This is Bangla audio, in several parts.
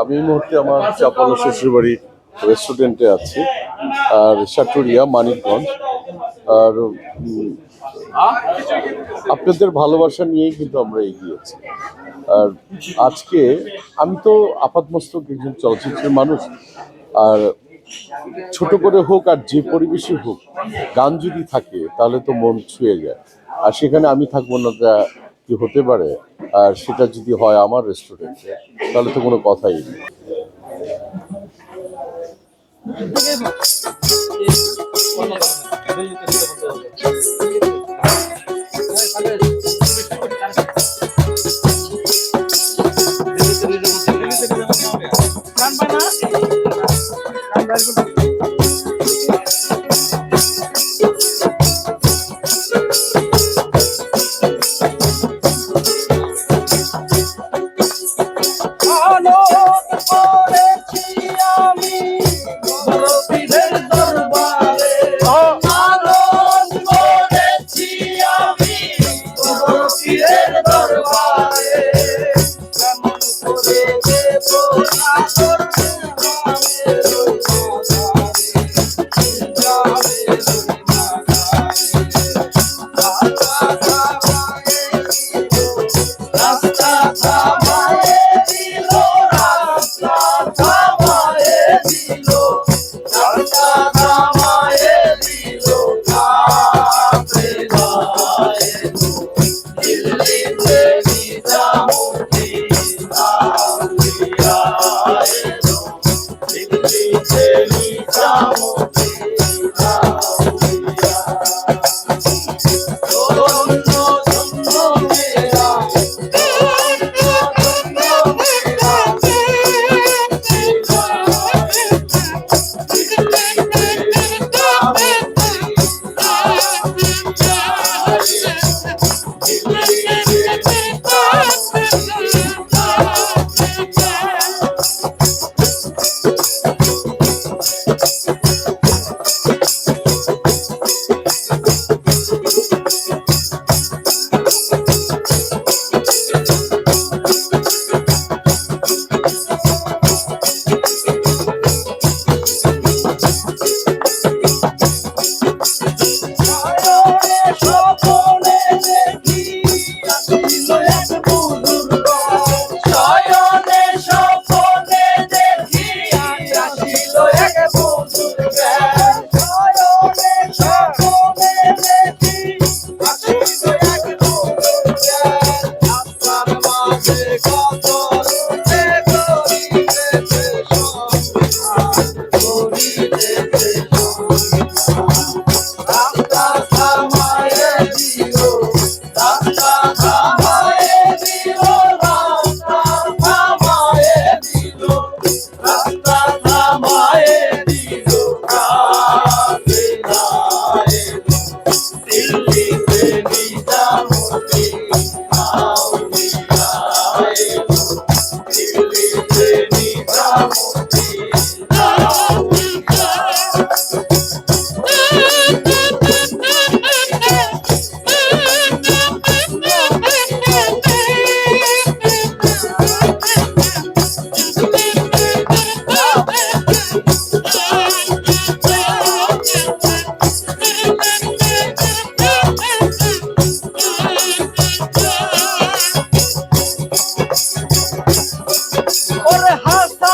আমি এই মুহূর্তে আমার চাপানো শ্বশুরবাড়ি রেস্টুরেন্টে আছি, আর সাটুরিয়া, মানিকগঞ্জ। আর আপনাদের ভালোবাসা নিয়েই কিন্তু আমরা এগিয়েছি আর আজকে আমি তো আপাতমস্তক একজন চলচ্চিত্রের মানুষ, আর ছোট করে হোক আর যে পরিবেশই হোক, গান যদি থাকে, তাহলে তো মন ছুঁয়ে যায়। আর সেখানে আমি থাকব না কি হতে পারে আর সেটা যদি হয় আমার রেস্টুরেন্টে তাহলে তো কোনো কথাই নেই আলোক মাঝে কত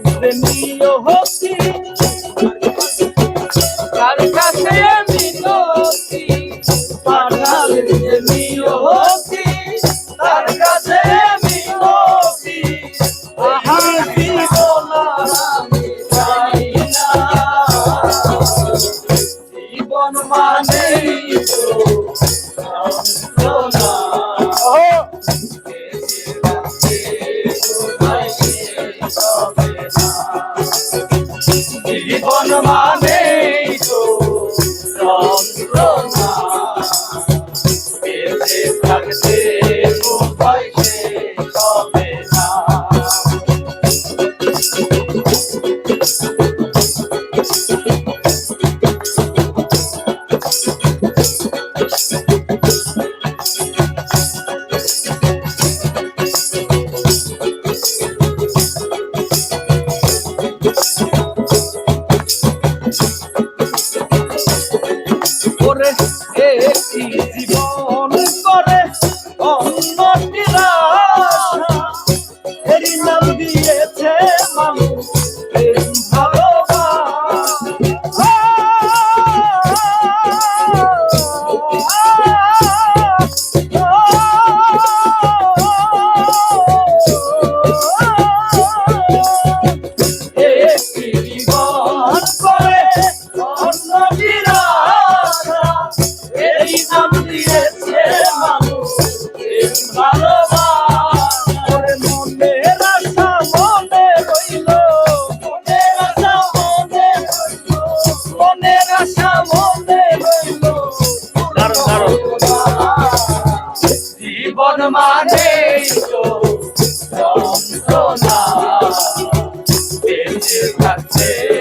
dentro de mi. Tá, fazer.